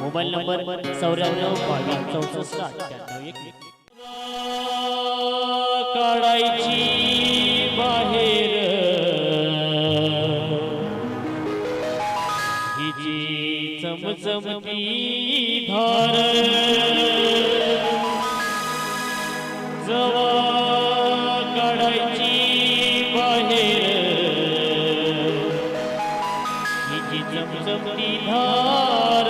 Mobile number चौऱ्याण्णव बावीस चौसष्ट अठ्ठ्याण्णव एकवीस काढायची बाहेर. हिची चमचमती धार. चमचमती धार।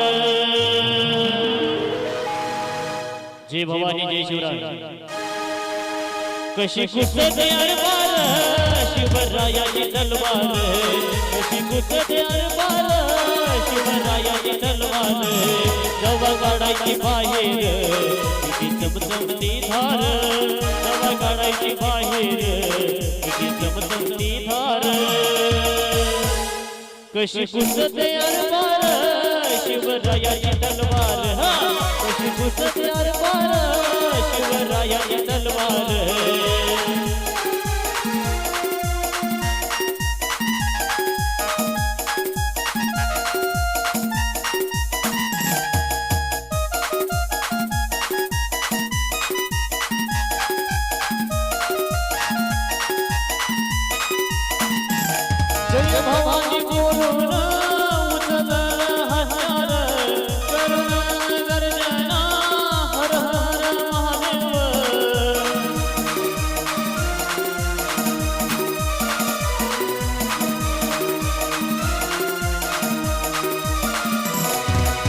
जय भवानी जय शिवराय। कशी कुसते अरबार शिवरायाची तलवार। कशी कुसते अरबार शिवरायाची तलवार। काढायची बाहेर किती चमचमती धार। काढायची बाहेर किती चमचमती धार। कशी कुसते अरबार शिवरायाची तलवार हा। कशी कुसते अरबार शिवरायाची तलवार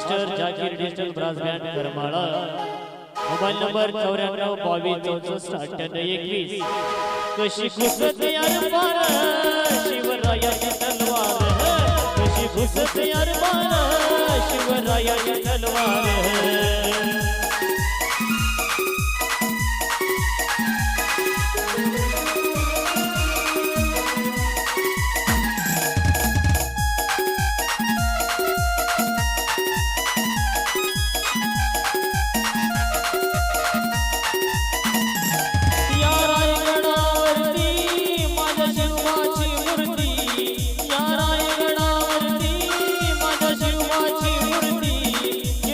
master Zakir digital brass band Karmala mobile number चौऱ्याण्णव बावीस चौसष्ट अठ्ठ्याण्णव एकवीस कशी घुसत यार पार शिवरायाची तलवार कशी घुसत यार पार शिवरायाची तलवार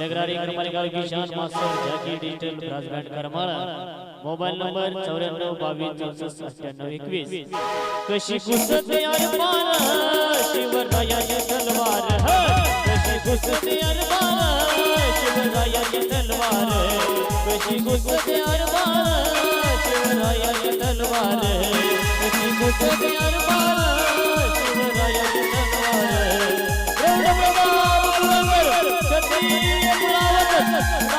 हे शिवबाने धरतीवर की शान master Jaki digital brass band Karmala mobile number चौऱ्याण्णव बावीस चौसष्ट अठ्ठ्याण्णव एकवीस कशी कुसते अरमान शिवरायाची तलवार ह! कशी कुसते अरमान शिवरायाची तलवार है। कशी कुसते अरमान शिवरायाची तलवार है। कशी अरमान Bye.